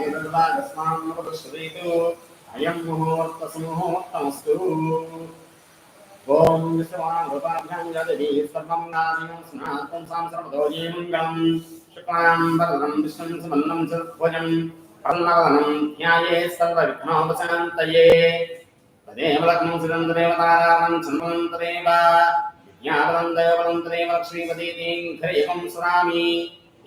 దేవస్మాన్నవశ్రీతు అయం ముహూర్తసుముహూర్తమస్తు. ఓం విశ్వాభృతాభ్యాం జగదీ సర్వం నాదినం స్నాతం సాంసర్వదోజీ మంగళం శుక్లాం వరదనం విష్ణుం సుమన్నం చతుర్భుజం పర్ణవదనం ధ్యాయే సర్వవిఘ్నోపశాంతయే. తదేవ లగ్నం సుగంధదేవతారామం చంద్రమంతదేవ విజ్ఞాపదం దేవదంతదేవ లక్ష్మీపతీతీం ఘరేవం సురామి యత్ర యోగేశ్వర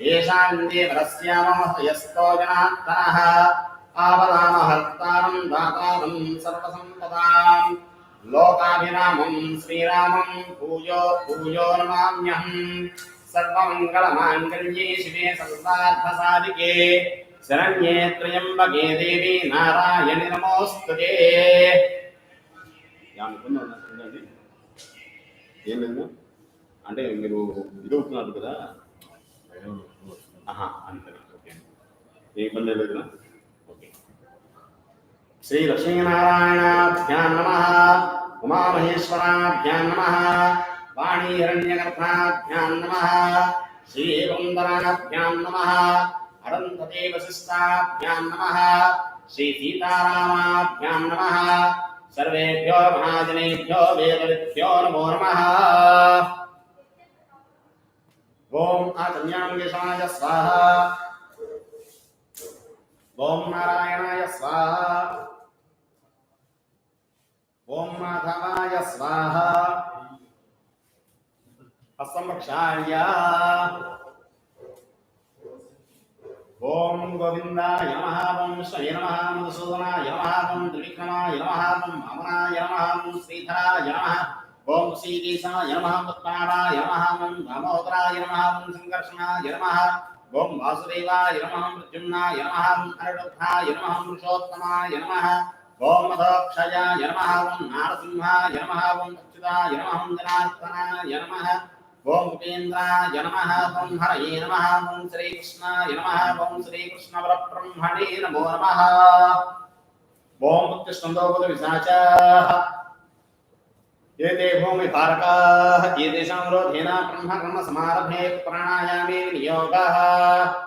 येषां देवरस्यामहयस्तो जनात्तरः आवदामहर्तारं दातारं सर्वसम्पदां लोकाभिरामं श्रीरामं पूजो पूजो नमाम्यहम् सर्वमङ्गलमाङ्गल्ये शिवे सर्वार्थसाधिके శరణ్యే త్రయంబకే దేవి నారాయణి నమోస్తుతే చూడండి ఏం లేదు అంటే మీరు ఇది అవుతున్నారు కదా हाँ अंतर ओके एक बंदे बैठना ओके श्री लक्ष्मी नारायणाभ्यां नमः उमा महेश्वराभ्यां नमः वाणी हिरण्यगर्भाभ्यां नमः श्री वन्दनाभ्यां नमः अरन्धते वसिष्ठाभ्यां नमः श्री सीतारामाभ्यां नमः सर्वेभ्यो महाजनेभ्यो वेदविभ्यो नमो नमः ఓం ఆచన్యాంగేశాయ స్వాహ. ఓం నారాయణాయ స్వాహ. ఓం మాధవాయ స్వాహ. అసమక్షాయ ఓం గోవిందాయ నమః ఓం శ్రీ నమః మధుసూదనాయ నమః ఓం త్రివిక్రమాయ నమః ఓం వామనాయ నమః ఓం శ్రీధరాయ నమః. ఓం శ్రీకేశాయ నమః ఉత్తారాయ నమః ఓం దామోదరాయ నమః ఓం సంకర్షణాయ నమః ఓం వాసుదేవాయ నమః మృత్యుమ్నాయ నమః ఓం అనిరుద్ధాయ నమః పురుషోత్తమాయ నమః ఓం మధోక్షయాయ నమః ఓం నారసింహాయ నమః ఓం అచ్యుతాయ నమః ఓం జనార్దనాయ నమః ఓం ఉపేంద్రాయ నమ ఓం హరయే నమ ఓం శ్రీకృష్ణాయ నమ ఓం శ్రీకృష్ణ పరబ్రహ్మణే నమో నమ ఓం ఉత్తిష్టందోపద విశాచ ఏతే భూమి తారకాः ఏతేషాం రోధేన బ్రహ్మ కర్మ సమారభే ప్రాణాయామే వినియోగः ఓం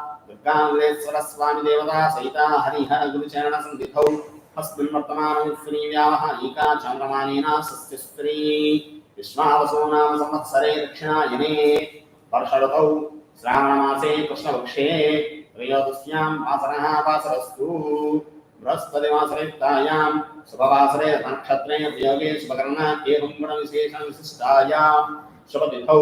गाङ्गेश्वरस्वामिदेवता सहिता हरिहरगुरुचरणसन्धिधौ अस्मिन् वर्तमानं स्त्रीव्यामः एका चन्द्रमानेन सस्यस्त्री विश्वावसो नाम संवत्सरे दक्षिणायने। वर्षऋतौ श्रावणमासे कृष्णवृक्षे त्रयोदश्यां वासरः वासरस्तु। बृहस्पतिवासरयुक्तायां, शुभवासरे नक्षत्रे योगे शुभकर्ण एवं गुणविशेषविशिष्टायां शुभतिथौ।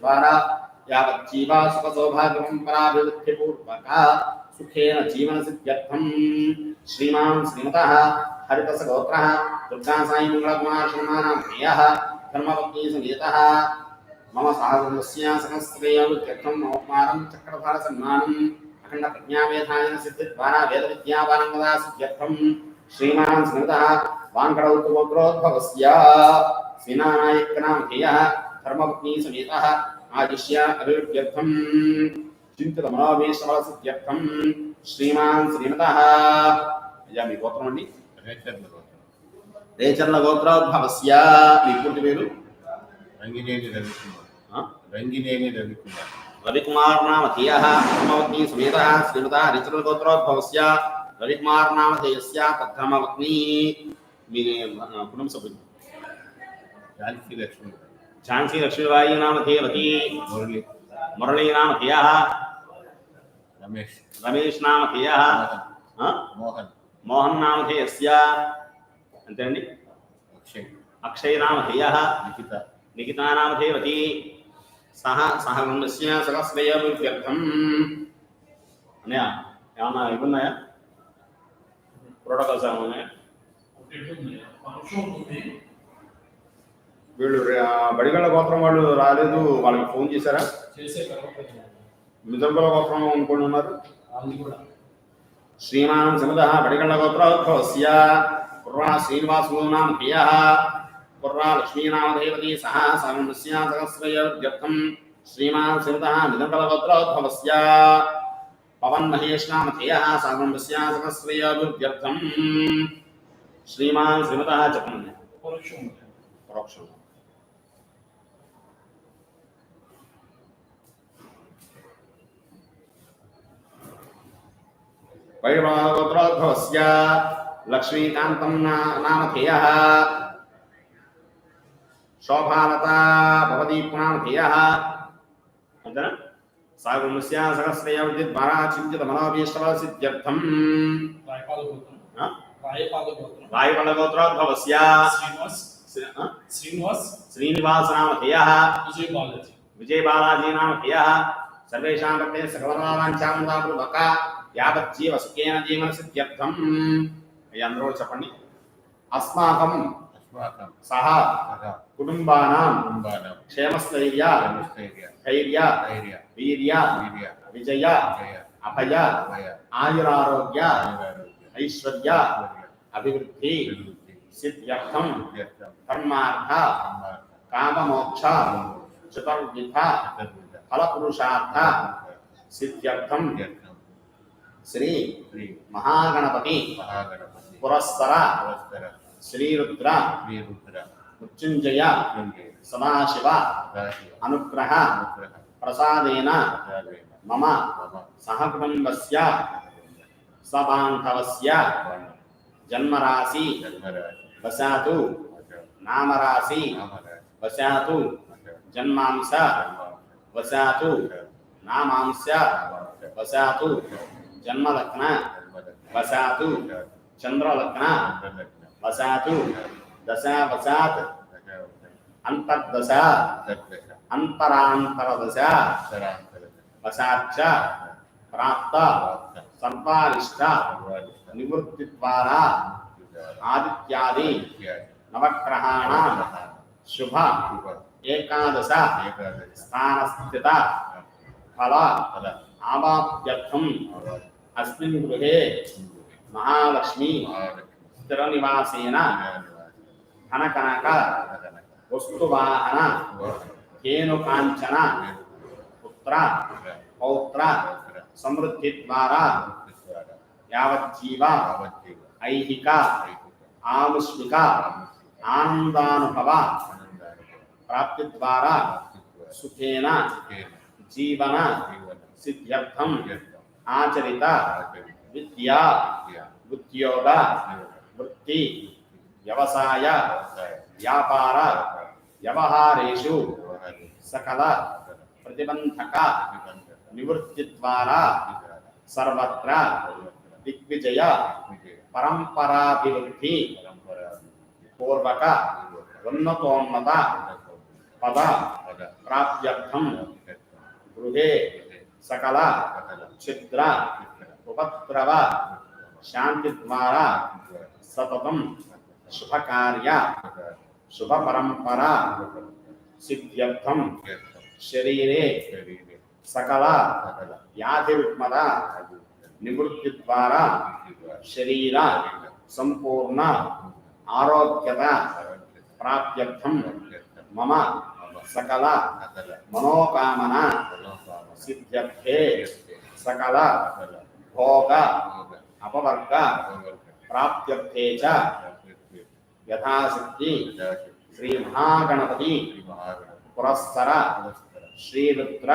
द्वारा यावज्जीवा सुखसौभाग्यपराभिवृद्धिपूर्वका सुखेन जीवनसिद्ध्यर्थम् श्रीमान् श्रीमतः हरितसगोत्रः दुर्गासायिमङ्गलकुमारशर्माणां प्रियः, धर्मपत्नी संगीतः मम साधनस्य सहस्रेय उत्तम उपमारं चक्रधार सम्मानं अखंड प्रज्ञा वेधायन सिद्ध द्वारा वेद विद्या वेदविद्यापारङ्गदा सिद्ध्यर्थं श्रीमान श्रीमतः వాంకడౌతు గోత్రోద్భవస్య సేనానాయకనామధేయ ధర్మపత్ని సమేత ఆదిశ్య అభివృద్ధ్యర్థం చింతిత మనోవేశమలసిద్ధ్యర్థం శ్రీమాన్ శ్రీమత అయ్యా మీ గోత్రం అండి రేచర్ల గోత్రం రేచర్ల గోత్రోద్భవస్య మీ పూర్తి పేరు రంగినేని రవికుమార్ రంగినేని రవికుమార్ రవికుమార్ నామధేయ ధర్మవత్ని సమేత శ్రీమత రేచర్ల గోత్రోద్భవస్య రవికుమార్ నామధేయస్య తద్ధర్మవత్ని మీ కుటుంబ సభ్యులు ఝాన్సీ లక్ష్మి. ఝాన్సీ లక్ష్మీబాయి నామ ధేయవతి మురళి. మురళీ నామ ధేయ. రమేష్. రమేష్ నామ ధేయ. మోహన్. మోహన్. నామ ధేయస్య. అంతేనండి? అక్షయ్. అక్షయ్ నామ ధేయ. నిఖిత. నిఖితా నామ ధేవతి. సహ సహ గుణస్య సహస్రయర్థం అన్నయ్య ఏమన్నా ఇవి ఉన్నాయా? ప్రోటోకాల్స్ ఏమన్నా ఉన్నాయా? వీళ్ళు బడిగళ్ళ గోత్రం వాళ్ళు రాలేదు. వాళ్ళకి ఫోన్ చేశారా? మిదర్గల గోత్రం అనుకుని ఉన్నారు? శ్రీమాన్ సమద బడిగళ్ళ గోత్రోద్భవస్య కుర్రా శ్రీనివాసు నామ ప్రియ. కుర్రా లక్ష్మీనామ దేవతి సహ సర్వస్య సహస్రయర్థం శ్రీమాన్ సమద మిదర్గల గోత్రోద్భవస్య పవన్ మహేష్ నామ ధేయ సర్వస్య సహస్రయర్థం శ్రీమాన్ శ్రీమత చెప్పండి పరోక్షం పరోక్షం వైభవగోత్రోద్భవస్య లక్ష్మీకాంతం నా- నామధేయः శోభాలతా భవదీప్ నామధేయः అంతేనా సాగుణస్య సహస్రయ విద్యుద్వారా చింతిత మనోభీష్టవసిద్ధ్యర్థం రాయపాల గోత్రం ఆ? రాయపాల గోత్రం వాయుపలగోత్రోద్భవస్య శ్రీనివాస్? శ్రీనివాస్ శ్రీనివాస నామధేయः విజయ్ బాలాజీ విజయ బాలాజీ నామ ప్రియ సర్వేషాం కర్తే సకలవాంఛాందాపూర్వక యావజ్జీవ సుఖేన జీవన సిద్ధ్యర్థం అయ్యా అందరూ చెప్పండి అస్మాకం సహ కుటుంబానాం క్షేమస్థైర్య ధైర్య వీర్య వీర్య విజయ జయ అభయ భయ ఆయురారోగ్య ఐశ్వర్య అభివృద్ధి అభివృద్ధి సిద్ధ్యర్థం వ్యర్థం ధర్మార్థ సన్మార్గ కామమోక్ష చతుర్విధ చతుర్విధ ఫలపురుషార్థ సిద్ధ్యర్థం వ్యర్థం శ్రీ శ్రీ మహాగణపతి మహాగణపతి పురస్సర పురస్కర శ్రీరుద్ర శ్రీరుద్ర మృత్యుంజయ మృత్యుంజయ సదాశివ సదాశివ అనుగ్రహ అనుగ్రహ ప్రసాదేన ప్రసాదేన మమ మమ సహకుటుంబస్య సబాంధవస్య జన్మరాశి జన్మరాశి వశాతు అజ నామరాశి నామరాశి వశాతు అజ జన్మాంశ జన్మాంశ వశాతు నామాంశ వశాతు జన్మలగ్న వశాతు చంద్రలగ్న వశాతు దశ వశాత్ అంతర్దశ అంతరాంతరదశ వశాచ్చ ప్రాప్త సర్వారిష్ట निवृत्ति द्वारा आदित्यादि। नवग्रहाणां शुभ एकादश स्थान स्थित फल आवाप्त्यर्थम्। अस्मिन् गृहे महालक्ष्मी स्थिरनिवासेन धनकनक वस्तुवाहन केनुकाञ्चन पुत्र पौत्र समृद्धि द्वारा యావజ్జీవ ఐహిక ఆముష్మిక ఆనందానుభవ ప్రాప్తి ద్వారా సుఖేన జీవన సిద్ధ్యర్థం ఆచరిత విద్యా ఉద్యోగ వృత్తి వ్యవసాయ వ్యాపార వ్యవహారేషు సకల ప్రతిబంధక నివృత్తి ద్వారా సర్వత్ర दिग्विजय परंपरा विवृद्धि पूर्वक, उन्नतोन्नत, पद, प्राप्त्यर्थम, गृहे, सकल, छिद्र, उपद्रव शांति द्वारा सततम शुभ कार्य शुभ परंपरा सिद्ध्यर्थम, शरीरे, सकल व्याधि निवृत्ति द्वारा शरीर संपूर्ण आरोग्यता प्राप्त मम सकल मनोकामना सिद्ध्यर्थे सकल भोग अपवर्ग प्राप्त्यर्थे च यथाशक्ति श्री महागणपति पुरस्सर श्रीरुद्र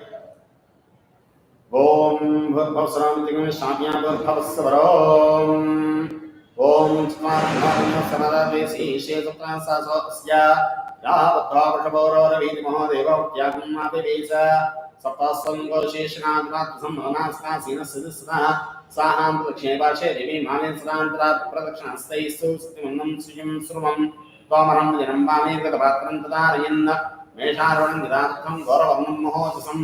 ॐ भवसरामितिकं शान्यागर्भवस्वरोम् ॐ स्मार्तमानसमदादेशीशेसप्तासासोऽस्य याः पत्वावृषभौरवरवीतिमहो देववत्यागमादिवे च सप्तासङ्गोशेषणात्मात्मसम्भवनास्नासीनस्सदस्नः साहां प्रक्षेपाशे देवी मामेसरान्तरात् प्रदक्षिणस्तैः सुस्तिमन्नं श्रियं श्रुवं त्वामहं निरम्बामे गतपात्रं तदारयन्न मेषारुणं निरार्थं गौरवर्णं महोदसम्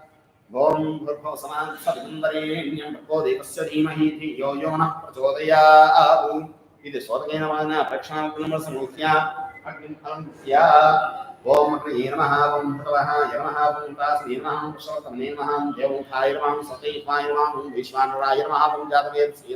ओम भर्गो समात्सवितुन्दरेण्यं भर्गो देवस्य धीमहि धियो यो नः प्रचोदयात्। इति स्वदगेन वाना प्रक्षां पुनर्समुख्या अग्निमन्त्या ओम अग्नये नमः भगवः यमः ओम तास्ये नमः ओम पुरुषोत्तमे नमः ओम देवमुखाय नमः ओम सतैवाय नमः ओम विश्वानुराय नमः ओम जातवेदसे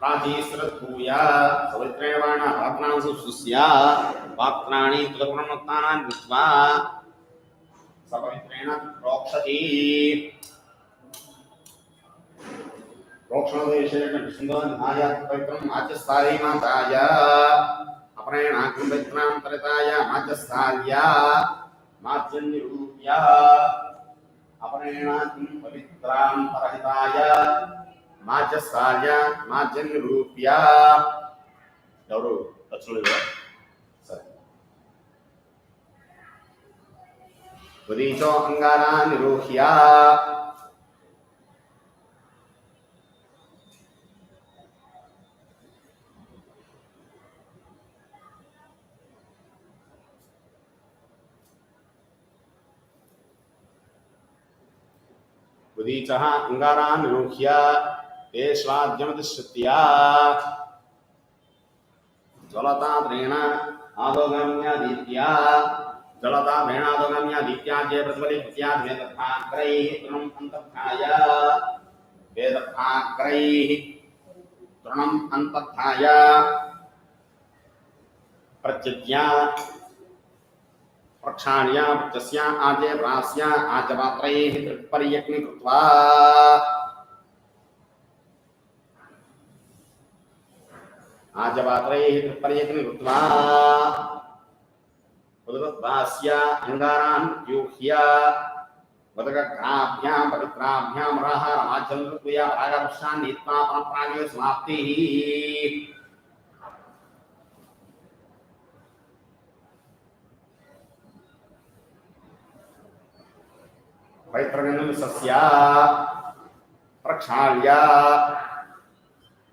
प्राचीस्रत्भूय सवित्रेण वाणा पात्रान् सुस्या पात्राणि तुलपुरमुत्तानान् कृत्वा सपवित्रेण प्रोक्षति प्रोक्षणदेशेन सिन्धोन्धाय पवित्रम् आच्यस्थायै माताय अपरेणाग्निं पवित्रां तरिताय माच्यस्थाल्या माच्यन्निरूप्य अपरेणाग्निं majasanya majen rupiah. Dauru atsulu ya? Budi jo anggana niruhya Budi anggaran rupiah. ते स्वाद्यमतिश्रुत्या ज्वलतान्द्रेण आदोगम्यादित्या तृणम् तृणम् प्रक्षाण्या प्रत्यस्या आचे प्रास्या आचपात्रैः तृट्पर्यग्नि कृत्वा। రాజ్యపాత్రైః తృప్రయత్ని కృత్వా ఉదవద్వాస్య అంగారాన్ యూహ్య ఉదగగ్రాభ్యాం పవిత్రాభ్యాం రాహార మాధ్యమృత్వయా ప్రాగర్షాన్ నీత్వా పరప్రాగే సమాప్తిః పవిత్రగంధం సస్య ప్రక్షాళ్య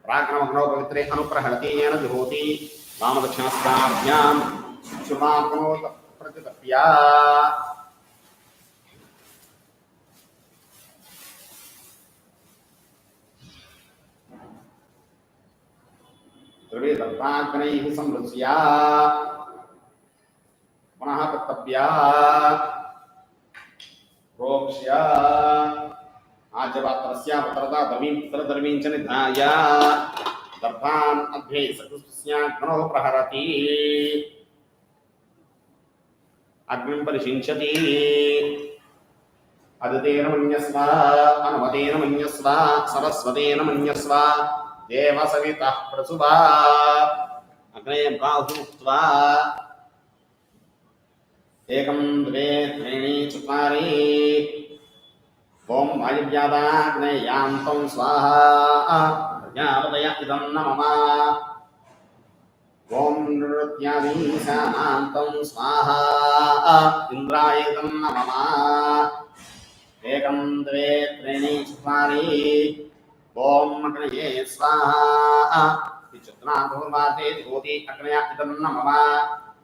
पराक्रमग्नौ पवित्रे अनुप्रहलतीयेन जुहोति वामदक्षिणस्याभ्यां शुभाङ्गनो प्रतितप्या द्रविदत्ताग्नैः संरस्या पुनः कर्तव्या प्रोक्ष्या ప్రోక్ష్య ఆజ్యపాత్రస్య పుత్రతా దమీం పుత్రధర్మీం దర్భాన్ అధ్యై సకృష్యాగ్నో ప్రహరతి అగ్నిం పరిశించతి అదితేన మన్యస్వ అనుమతేన మన్యస్వ సరస్వతేన మన్యస్వ దేవ సవిత ప్రసుభా అగ్నే ప్రాహుక్త్వా ఏకం ద్వే త్రీణి చత్వారి ఓం వాయువ్యాదాగ్నేయాంతం స్వాహా ప్రజాపతయ ఇదం న ఓం నృత్యాదీశానాంతం స్వాహా ఇంద్రాయ ఇదం న ఏకం ద్వే త్రీణి చత్వారి ఓం అగ్నయే స్వాహా విచుత్నాథోర్వాతే జ్యోతి అగ్నయ ఇదం న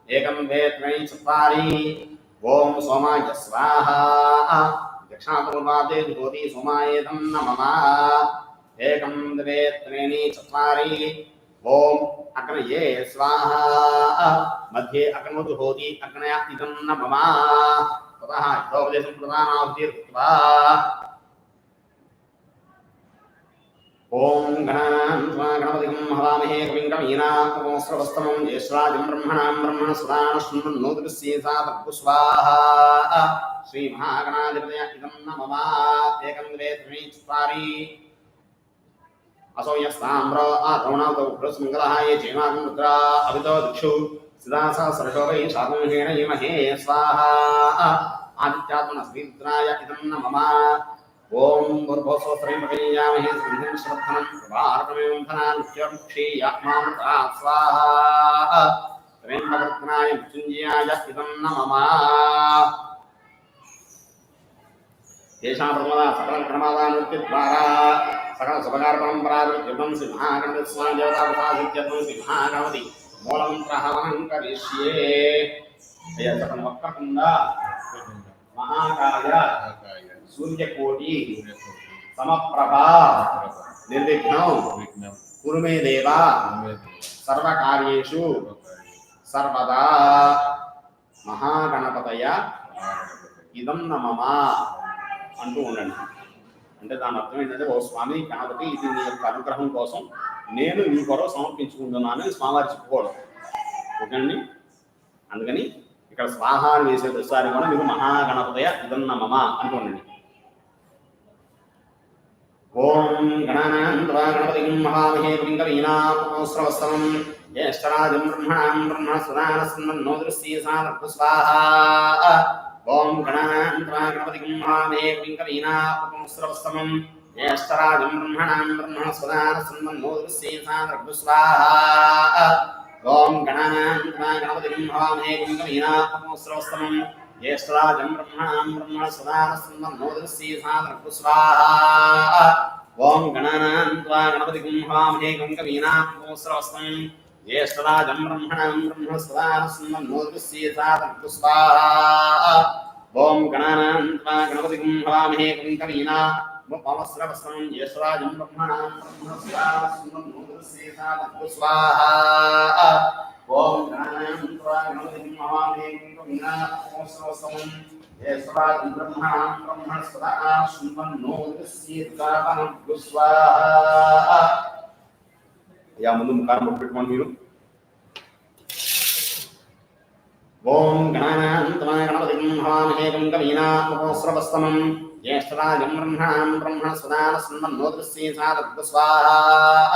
ఏకం ద్వే త్రీణి చత్వారి ఓం సోమాయ స్వాహా దక్షిణాపూర్వాదే జ్యోతి సోమాయేదం న మమ ఏకం ద్వే త్రీణి చత్వారి ఓం అగ్నయే స్వాహా మధ్యే అగ్నమతు హోతి అగ్నయ ఇదం న మమ తతః యోపదేశం ప్రధానావతీర్త్వా ఓం గణాన్ గణపతిం హవామహే కవిం కవీనామోస్రవస్తమం జ్యేష్రాజం బ్రహ్మణాం బ్రహ్మణస్వాణశృణోదృశ్యేసాదర్భు స్వాహ. శ్రీమహాగణాధిపతయ ఇదం నమమాకం ద్వే త్రీ చత్వారి. అసౌ యస్తామ్రో ఆ ద్రోణావత ఉగ్రసుమంగళ ఏ జయమాగం రుద్రా అవితో దిక్షు. సిదాసా సరశోభై శాతంహేణ ఇమహే స్వాహ. ఆదిత్యాత్మన శ్రీరుద్రాయ ఇదం నమమా ఓం భూర్భోసోత్రీమీయామహే సుధిం శ్రద్ధనం ప్రభార్తమేంధనాత్యం క్షీయాత్మామృతా స్వాహ త్రేంద్రవర్ధనాయ మృత్యుంజయాయ ఇదం నమమా తేషాం ప్రమదా సకలం క్రమాదానృత్యద్వారా సకల శుభకార పరంపరాదృత్యం శ్రీ మహాగణస్వామి దేవతాసాదిత్యం శ్రీ మహాగణపతి మూలమంత్రహవనం కరిష్యే అయ్యా సకలం వక్రకుండ మహాకాయ సూర్యకోటి. సమప్రభ. ప్రభ నిర్విఘ్నం. విఘ్నం కురుమే దేవ. సర్వకార్యేషు. సర్వదా. మహాగణపతయ. ఇదం నమమ. అంటూ ఉండండి. అంటే దాని అర్థం ఏంటంటే ఓ స్వామి గణపతి ఇది నీ యొక్క అనుగ్రహం కోసం నేను నీ కొరకు సమర్పించుకుంటున్నాను అని స్వామివారి చెప్పుకోవడం. ఓకేండి అందుకని ఇక్కడ స్వాహ అని వేసే ప్రతిసారి కూడా మీరు మహాగణపతయ ॐ गणानाम् त्वा गणपतिम् महामहेपुरीम् कवीनामोऽस्रवस्तवम् ज्येष्ठराजम् ब्रह्मणाम् ब्रह्मणसुदानसन्नो दृश्येसानर्भस्वाहा ॐ गणानाम् त्वा गणपतिम् महामहेपुरीम् कवीनामोऽस्रवस्तवम् ज्येष्ठराजम् ब्रह्मणाम् ब्रह्मणसुदानसन्नो दृश्येसानर्भस्वाहा ॐ गणानाम् त्वा गणपतिम् महामहेपुरीम् कवीनामोऽस्रवस्तवम् జ్యేష్ఠరాజం బ్రహ్మణాం బ్రహ్మస్వదానస్మన్నో దృశ్యేసాదర్భ స్వాహా ఓం గణానాం త్వా గణపతి గణపతిం మహామహే కవింకవీనాశ్రవస్తమం జ్యేష్ఠరాజం బ్రహ్మణాం బ్రహ్మస్వదానస్మన్నో దృశ్యేసాదర్భ స్వాహా ఓం గణానాం త్వా గణపతి గణపతిం హవామహే కవినాశ్రవస్తం జ్యేష్ఠరాజం బ్రహ్మణాం బ్రహ్మణ బ్రహ్మస్వదానస్మన్నోదృశ్యేసాదర్భ స్వాహా. ओम प्राणायाम पुरा गणपतिं हवामहे कुंभविनाशोत्सवम् ये सदा ब्रह्मणां ब्रह्मण सदा शुभं नो तस्येतावनं स्वाहा या ಮುಂದೆ ಮುಖಾರ ಮುಟ್ಬಿಟ್ಕೊಂಡು ನೀರು ಓಂ ಗಣಾನಾಂತಮಾಯ ಗಣಪತಿಂ ಹವಾಮಹೇ ಗಂಗವೀನಾಮೋಸ್ರವಸ್ತಮಂ ಜ್ಯೇಷ್ಠರಾಜಂ ಬ್ರಹ್ಮಣಾಂ ಬ್ರಹ್ಮಣ ಸದಾ ಸುಂದಂ ನೋದೃಶ್ಯೇ ಸಾಧತ್ವ ಸ್ವಾಹ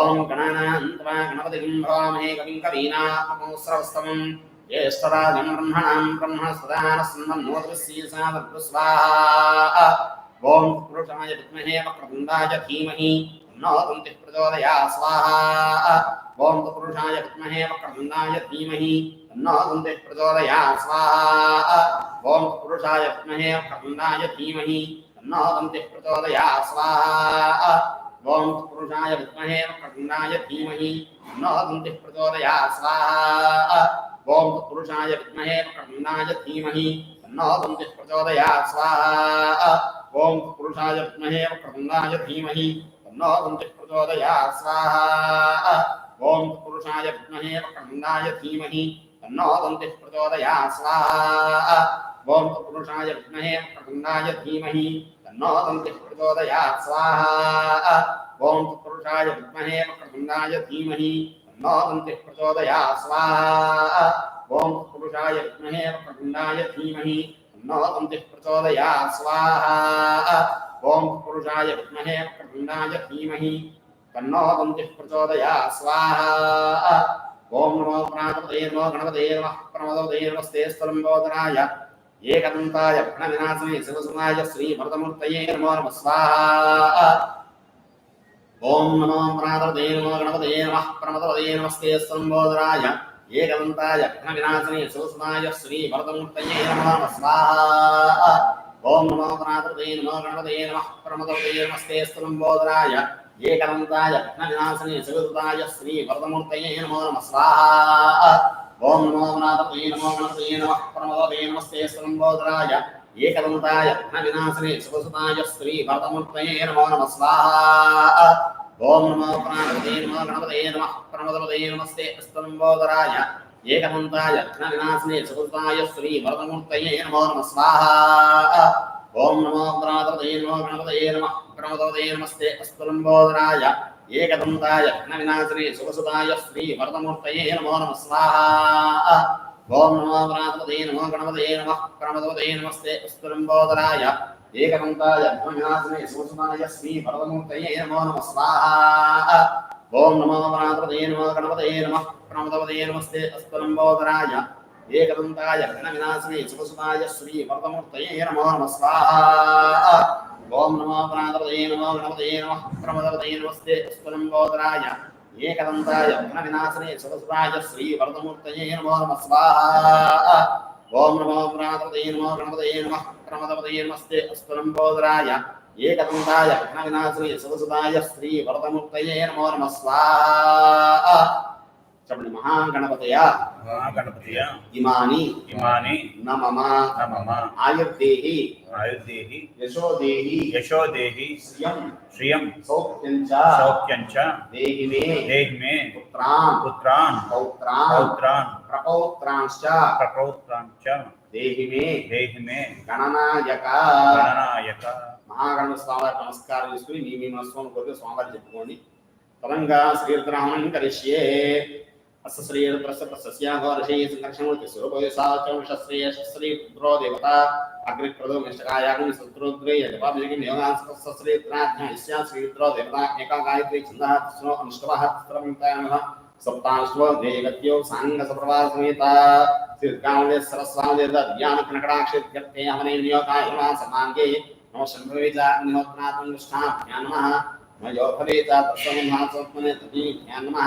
ओम गणानान्त्वा गणपति किं भवामहे कविं कवीना अपमुस्रवस्तमं ज्येष्ठराजं ब्रह्मणां ब्रह्म सदानसम्बन्धोदृशीसा दर्भ स्वाहा ॐ पुरुषाय विद्महे वक्रतुण्डाय धीमहि नोदन्तिः प्रचोदया स्वाहा। ॐ पुरुषाय विद्महे वक्रतुण्डाय धीमहि ज्येष्ठराजं ब्रह्मणां ब्रह्मणस्नानसन्मन्नोदकस्यैषा स्वाहा ॐ पुरुषाय विद्महे वक्रतुण्डाय धीमहि। तन्नो दन्तिः प्रचोदयात् स्वाहा ॐ पुरुषाय विद्महे वक्रतुण्डाय धीमहि। तन्नो दन्तिः प्रचोदयात् स्वाहा ॐ पुरुषाय विद्महे वक्रतुण्डाय धीमहि। तन्नो दन्तिः प्रचोदयात् स्वाहा ॐ पुरुषाय विद्महे वक्रतुण्डाय धीमहि। तन्नो दन्तिः प्रचोदयात् स्वाहा ॐ पुरुषाय विद्महे वक्रतुण्डाय धीमहि। तन्नो दन्तिः प्रचोदयात् स्वाहा ॐ पुरुषाय विद्महे वक्रतुण्डाय धीमहि तन्नो दन्तिः प्रचोदयात् स्वाहा ॐ पुरुषाय विद्महे प्रचोदयात् स्वाहा ॐ पुरुषाय विद्महे प्रचोदयात् स्वाहा ఓం నమో పునాథపతయే నమో గణపతయే నమ ప్రణవదవతయే నమస్తే స్థలంబోధనాయ ఏకదంతాయ ప్రణవినాశనే శివసునాయ శ్రీ భరతమూర్తయే నమో నమ స్వాహ. ఓం నమో పునాథపతయే నమో గణపతయే నమ ప్రణవదవతయే నమస్తే స్థలంబోధనాయ ఏకదంతాయ ఘనవినాశనే శివసునాయ శ్రీ భరతమూర్తయే నమో నమ స్వాహ. ఓం నమో పునాథపతయే నమో గణపతయే నమ ప్రణవదవతయే నమస్తే స్థలంబోధనాయ ఏకదంతాయ రత్న వినాశనే శివృతాయ శ్రీ వరదమూర్తయే నమో నమ స్వాహ. ఓం నమో నాథపయే నమో గణపతయే నమ. పరమగోపే నమస్తే స్వరంబోధరాయ ఏకదంతాయ రత్న వినాశనే శివసుతాయ శ్రీ వరదమూర్తయే నమో నమ స్వాహ. ఓం నమో ప్రాణపతయే నమో గణపతయే నమ. పరమగోపతయే నమస్తే స్వరంబోధరాయ ఏకదంతాయ రత్న వినాశనే శ్రీ వరదమూర్తయే నమో నమ స్వాహ. ఓం నమో ప్రణతృతయే నమో గణపతయే నమ. ప్రణతృతయే నమస్తే. అస్తులంబోధనాయ ఏకదంతాయ ఘన వినాశనే శుభసుతాయ శ్రీ వరదమూర్తయే నమో నమ. స్వాహ. ఓం నమో ప్రణతృతయే నమో గణపతయే నమ. ప్రణతృతయే నమస్తే. అస్తులంబోధనాయ ఏకదంతాయ ఘన వినాశనే శుభసుతాయ శ్రీ వరదమూర్తయే నమో నమ. స్వాహ. ఓం నమో ప్రణతృతయే నమో గణపతయే నమ. ప్రణతృతయే నమస్తే. అస్తులంబోధనాయ ఏకదంతాయ గణ వినాశిని శుభసుదాయ శ్రీ వరదమూర్తయే నమో నమ స్వాహ. ఓం నమో ప్రాణపదయే నమో గణపతయే నమ ప్రమదపదయే నమస్తే పుష్పలంబోదరాయ ఏకదంతాయ గణ వినాశిని శుభసుదాయ శ్రీ వరదమూర్తయే నమో నమ స్వాహ. ఓం నమో ప్రాణపదయే నమో గణపతయే నమ ప్రమదపదయే నమస్తే పుష్పలంబోదరాయ ఏకదంతాయ గణ వినాశిని శ్రీ వరదమూర్తయే నమో నమ చెప్పండి మహాగణపతయ. మహాగణపతియ. ఇమాని ఇమాని న మమ మమ ఆయుర్దేహి ఆయుర్దేహి యశోదేహి యశోదేహి శ్రియం శ్రియం సౌఖ్యం చ సౌఖ్యం చ దేహి మే దేహి మే పుత్రాన్ పుత్రాన్ పౌత్రాన్ పౌత్రాన్ ప్రపౌత్రాంశ్చ ప్రపౌత్రాన్ చ దేహి మే దేహి మే గణనాయక గణనాయక. స్వామివారికి నమస్కారం చేసుకుని మీ మీ మనస్వామి కొరకు స్వామివారి చెప్పుకోండి. పరంగా శ్రీరుద్రాహ్మణం కరిష్యే अस्सश्रीय प्रसप सस्याः ऋषये संलक्षणोति स्वरूपये साचौषश्रीय श्री पुत्रो देवता अग्निप्रदो मिष्टकायागं सत्रोद्रे यजपाभिषेकं योगान् सस्सश्रीय त्राज्ञायस्यां श्रीपुत्रो देवता एका गायत्री छन्दः तिस्रो अनुष्टवः तिस्रमितायनः सप्तांश्व देयगत्यो साङ्गसप्रवासमेता श्रीकामले सरस्वामदेवज्ञानकनकटाक्षेत्यर्थे हवने नियोगायमान् समाङ्गे नमो शम्भवेजा अग्निहोत्रात्मनिष्ठा ज्ञानमः मयोफलेजा तत्समन्हात्मने तदि ज्ञानमः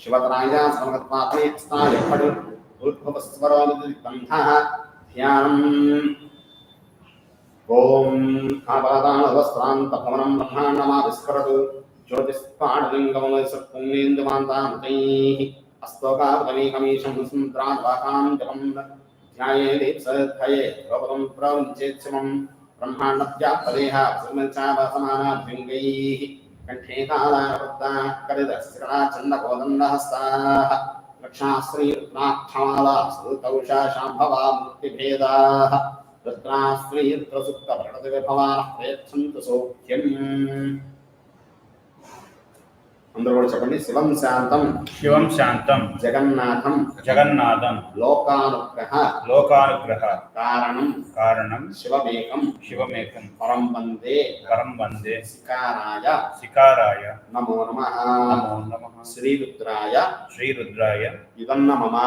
శివతరాయ సమగత్వాత్మే స్నాయపడు ఉద్భవస్వరోగంధ ధ్యానం ఓం ఆపాదానవస్త్రాంతపవనం బ్రహ్మాండమా విస్ఫరతు జ్యోతిస్పాడలింగమలైసత్పుంగేందుమాంతామతైః అస్తోకాపదమేకమీశం సుంద్రాద్వాకాం జపం ధ్యాయేదీప్సధ్యయే లోపదం ప్రవంచేత్సమం బ్రహ్మాండవ్యాప్తదేహ సుమల్చావసమానాభ్యంగైః कण्ठे कालापत्ताः करिदस्करा चण्डकोदण्डहस्ताः रक्षाश्रीरुद्राक्षमाला सुतौषा शाम्भवा मुक्तिभेदाः रुद्राश्रीरुद्रसुप्तभरणविभवाः प्रयच्छन्तु सौख्यम् అందరూ కూడా చెప్పండి. శివం శాంతం. శివం శాంతం. జగన్నాథం. జగన్నాథం. లోకానుగ్రహ. లోకానుగ్రహ. కారణం. కారణం. శివమేకం. శివమేకం. పరం వందే. పరం వందే. శికారాయ శికారాయ నమో నమ. నమో నమ. శ్రీరుద్రాయ. శ్రీరుద్రాయ. ఇదన్న మమ